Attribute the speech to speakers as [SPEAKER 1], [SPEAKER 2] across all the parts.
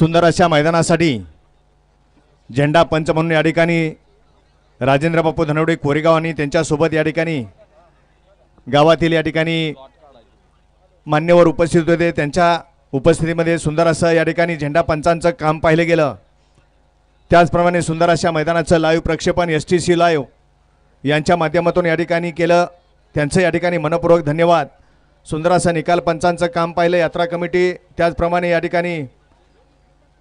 [SPEAKER 1] सुंदर अशा मैदानासाठी झेंडा पंच म्हणून या ठिकाणी राजेंद्र बापू धनवडे कोरेगाव आणि त्यांच्यासोबत या ठिकाणी गावातील या ठिकाणी मान्यवर उपस्थित होते. त्यांच्या उपस्थितीमध्ये सुंदर असं या ठिकाणी झेंडा पंचांचं काम पाहिलं गेलं. त्याचप्रमाणे सुंदर अशा मैदानाचं लाईव्ह प्रक्षेपण एस टी सी लाईव्ह यांच्या माध्यमातून या ठिकाणी केलं. त्यांचं या ठिकाणी मनपूर्वक धन्यवाद. सुंदर असं निकाल पंचांचं काम पाहिलं. यात्रा कमिटी त्याचप्रमाणे या ठिकाणी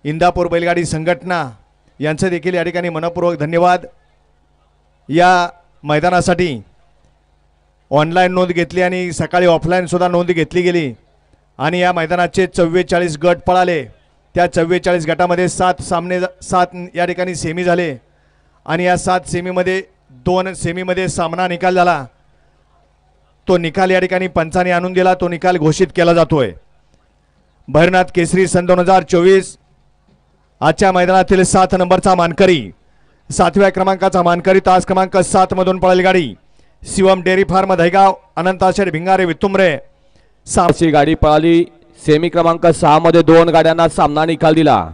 [SPEAKER 1] इंदापूर बैलगाडी संघटना यांचं देखील या ठिकाणी मनपूर्वक धन्यवाद. या मैदानासाठी ऑनलाईन नोंद घेतली आणि सकाळी ऑफलाईनसुद्धा नोंद घेतली गेली. आणि या मैदानाचे चव्वेचाळीस गट पळाले. त्या चव्वेचाळीस गटामध्ये सात सामने सात या ठिकाणी सेमी झाले. आणि या सात सेमीमध्ये दोन सेमीमध्ये सामना निकाल झाला. तो निकाल या ठिकाणी पंचाने आणून दिला. तो निकाल घोषित केला जातोय. भैरनाथ केसरी सन दोन हजार चोवीस आजच्या मैदानातील सात नंबरचा मानकरी सातव्या क्रमांकाचा मानकरी तास क्रमांक सात मधून पळेल गाडी. शिवम डेअरी फार्म दहेगाव अनंताशेठ भिंगारे वितुमरे सा
[SPEAKER 2] गाडी पळाली. सेमी क्रमांक सहा मध्ये दोन गाड्यांना सामना निकाल दिला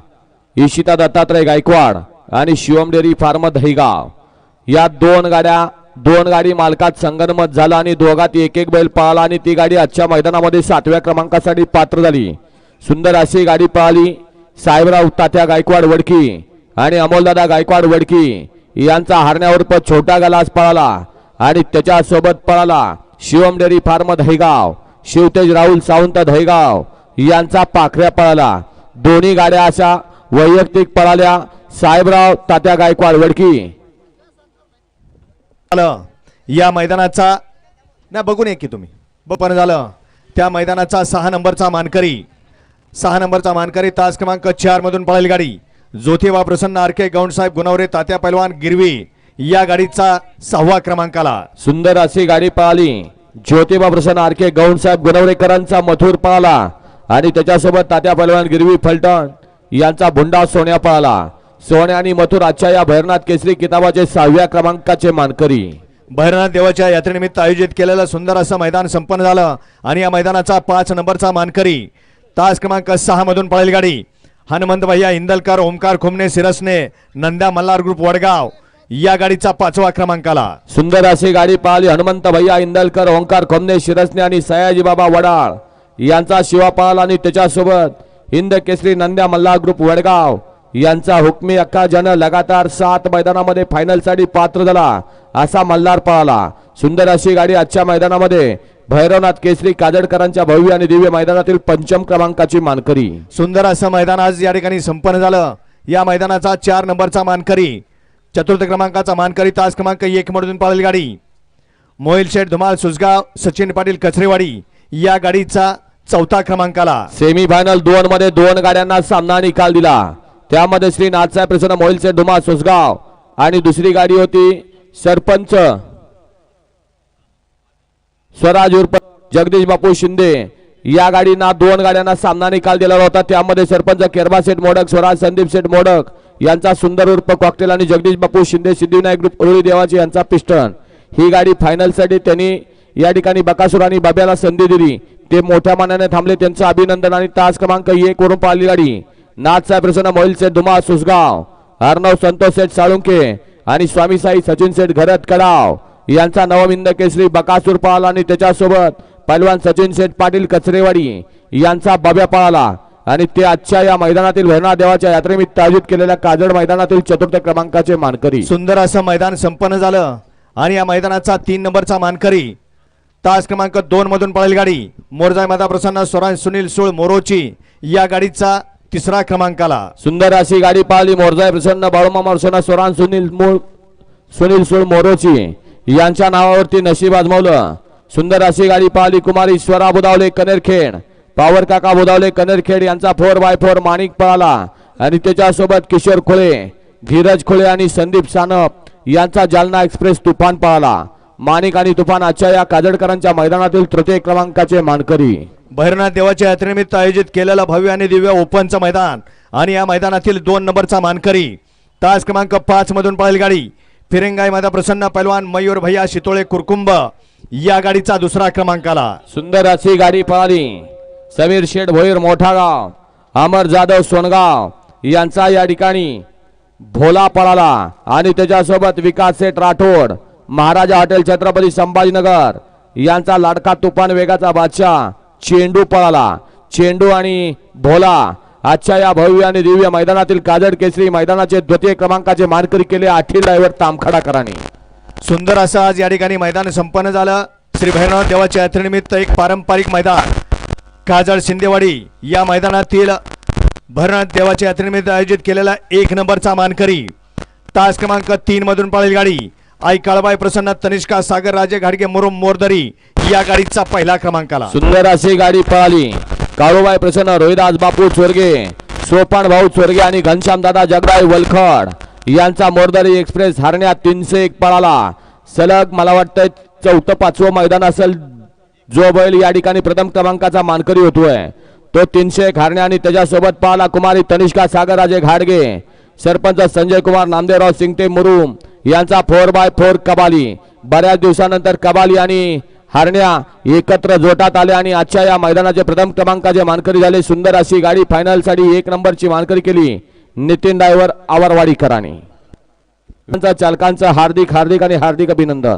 [SPEAKER 2] इशिता दत्तात्रय गायकवाड आणि शिवम डेअरी फार्म दहिगाव या दोन गाड्या दोन गाडी मालकात संगनमत झाला आणि दोघात एक एक बैल पळाला आणि ती गाडी आजच्या मैदानामध्ये सातव्या क्रमांकासाठी पात्र झाली. सुंदर अशी गाडी पळाली. साहेबराव तात्या गायकवाड वडकी आणि अमोलदादा गायकवाड वडकी यांचा हारण्यावर प छोटा गलास पळाला आणि त्याच्यासोबत पळाला शिवम डेअरी फार्म दहेगाव शिवतेज राहुल सावंत दहेगाव यांचा पाखऱ्या पळाला. दोन्ही गाड्या अशा वैयक्तिक पळाल्या. साहेबराव तात्या गायकवाड वडकी.
[SPEAKER 1] या मैदानाचा ना बघून एक की तुम्ही. बपन झालं. त्या मैदानाचा सहा नंबरचा मानकरी सहा नंबरचा मानकरी तास क्रमांक चार मधून पळेल गाडी. ज्योतिबा प्रसन्न आर के गौंडसाहेब गुणवरे तात्या पैलवान गिरवी या गाडीचा सहावा क्रमांकाला.
[SPEAKER 2] सुंदर अशी गाडी पळाली ज्योतिबा प्रसन्न आर के गौंडसाहेब गुणवरेकरांचा मथुर पळाला आणि त्याच्यासोबत तात्या पहलवान गिरवी फलटण यांचा भुंडा सोन्या पळाला सोन्या आणि मथुर आजच्या या भैरनाथ केसरी किताबाचे सहाव्या क्रमांकाचे मानकरी.
[SPEAKER 1] भैरनाथ देवाच्या यात्रेनिमित्त आयोजित केलेलं सुंदर असं मैदान संपन्न झालं. आणि या मैदानाचा पाच नंबरचा मानकरी तास क्रमांक सहा मधून पळेल गाडी. हनुमंत भैया इंदलकर ओमकार खुमने सिरसने नंद्या मल्हार ग्रुप वडगाव या गाडीचा पाचवा क्रमांकाला.
[SPEAKER 2] सुंदर अशी गाडी पळाली हनुमंत भैया इंदलकर ओंकार खोमने शिरसने आणि सयाजी बाबा वडाळ यांचा शिवा पाल आणि त्याच्यासोबत हिंद केसरी नंद्या मल्हार ग्रुप वडगाव यांचा हुकमी अक्का जन लगातार सात मैदानामध्ये फायनलसाठी पात्र झाला. असा मल्हार पळाला सुंदर अशी गाडी आजच्या मैदानामध्ये. भैरवनाथ केसरी काजडकरांच्या भव्य आणि दिव्य मैदानातील पंचम क्रमांकाची मानकरी.
[SPEAKER 1] सुंदर असं मैदान आज या ठिकाणी संपन्न झालं. या मैदानाचा चार नंबरचा मानकरी. चतुर्थ क्रमांकाचा मानकरी तास क्रमांक एक मधून पळेल गाडी. मोहिल शेठ धुमाळ सुसगाव सचिन पाटील कचरेवाडी या गाडीचा चौथा क्रमांकाला.
[SPEAKER 2] सेमी फायनल दोन मध्ये दोन गाड्यांना सामना निकाल दिला. त्यामध्ये श्री नाथसाहेब प्रसन्न मोहिलचे डुमा सुसगाव आणि दुसरी गाडी होती सरपंच स्वराज उर्फ जगदीश बापू शिंदे या गाडीना दोन गाड्यांना सामना निकाल दिला होता. त्यामध्ये सरपंच केरबा सेठ मोडक स्वराज संदीप सेठ मोडक यांचा सुंदर उर्फ कॉकटेल आणि जगदीश बापू शिंदे सिद्धिविनायक ग्रुप उरुळी देवाची यांचा पिस्टन. ही गाडी फायनलसाठी त्यांनी या ठिकाणी बकासूर आणि बाब्याला संधी दिली. ते मोठ्या मानाने थांबले. त्यांचं अभिनंदन आणि तास क्रमांक एक वरून पाहिली गाडी. नाथसाहेब प्रसन्न मोहिल सेठ धुमा सुसगाव. अर्णव संतोष सेठ साळुंके आणि स्वामी साई सचिन शेठ घरत कडाव यांचा नवमिंद केसरी बकासूर पळाला आणि त्याच्यासोबत पैलवान सचिन शेठ पाटील कचरेवाडी यांचा बाब्या पळाला. आणि ते आजच्या या मैदानातील भरणा देवाच्या यात्रेनिमित्त आयोजित केलेल्या काजड मैदानातील चतुर्थ क्रमांकाचे मानकरी.
[SPEAKER 1] सुंदर असं मैदान संपन्न झालं. आणि या मैदानाचा तीन नंबरचा मानकरी तास क्रमांक दोन मधून पळेल गाडी. मोरजाय माता प्रसन्न स्वराज सुनील सुळ मोरोची या गाडीचा तिसरा क्रमांकाला.
[SPEAKER 2] सुंदर अशी गाडी पाहिली. मोरजाय प्रसन्न बाळूमामा सोना सोरान सुनील मूळ सुनील सुळ मोरोची. यांच्या नावावरती नशीब आजमावलं. सुंदर अशी गाडी पाहिली. कुमार ईश्वरा बुदावले कनेरखेड. पावर काका बुदावले कनेरखेड. यांचा फोर बाय फोर माणिक पळाला. आणि त्याच्यासोबत किशोर खोळे धीरज खोळे आणि संदीप सानप यांचा जालना एक्सप्रेस तुफान पळाला. माणिक आणि तुफान आजच्या या काजडकरांच्या मैदानातील तृतीय क्रमांकाचे मानकरी.
[SPEAKER 1] भैरनाथ देवाच्या यात्रेनिमित्त आयोजित केलेलं भव्य आणि दिव्य ओपनचं मैदान. आणि या मैदानातील दोन नंबरचा मानकरी तास क्रमांक पाच मधून पळेल गाडी. फिरंगाई माता प्रसन्न पैलवान मयूर भैया शितोळे कुरकुंब या गाडीचा दुसरा क्रमांक आला.
[SPEAKER 2] सुंदर अशी गाडी पळाली. समीर शेठ भोईर मोठागाव अमर जाधव सोनगाव यांचा या ठिकाणी भोला पळाला. आणि त्याच्यासोबत विकास सेठ राठोड महाराजा हॉटेल छत्रपती संभाजीनगर यांचा लाडका तुफान वेगाचा बादशाह चेंडू पळाला चेंडू आणि भोला. आजच्या या भव्य आणि दिव्य मैदानातील काजड केसरी मैदानाचे द्वितीय क्रमांकाचे मानकरी केले आठी ड्रायव्हर तामखडाकरांनी.
[SPEAKER 1] सुंदर असं आज या ठिकाणी मैदान संपन्न झालं. श्री भैरवनाथ देवाच्या यात्रेनिमित्त एक पारंपरिक मैदान. काजळ शिंदेवाडी या मैदानातील भैरवनाथ देवाच्या यात्रेनिमित्त आयोजित केलेला एक नंबरचा मानकरी. तास क्रमांक तीन मधून पळेल गाडी आई काळबाई प्रसन्न तनिष्का सागर राजे घाडगे मुरुम मोरदरी. या गाडीचा पहिला क्रमांकाला.
[SPEAKER 2] सुंदर अशी गाडी पळाली. काळूबाई प्रसन्न रोहिदास बापू चोरगे सोपान भाऊ चोरगे आणि घनश्याम दादा जगदाई वलखड यांचा मोरदरी एक्सप्रेस हरण्यात तीनशे एक पळाला. सलग मला वाटतं चौथं पाचवं मैदान असेल. जो बैल या ठिकाणी प्रथम क्रमांकाचा मानकरी होतोय. तो तीनशे एक हरण्या आणि त्याच्यासोबत पाहला कुमारी तनिष्का सागरराजे घाडगे सरपंच संजय कुमार नामदेवराव सिंगटे मुरुम यांचा फोर बाय फोर कबाली. बऱ्याच दिवसानंतर कबाली आणि हारण्या एकत्र जोटात आले आणि आजच्या या मैदानाचे प्रथम क्रमांकाचे मानकरी झाले. सुंदर अशी गाडी फायनलसाठी एक नंबरची मानकरी केली. नितीन डायव्हर आवारवाडीकरांनी त्यांचा चालकांचं हार्दिक हार्दिक आणि हार्दिक अभिनंदन.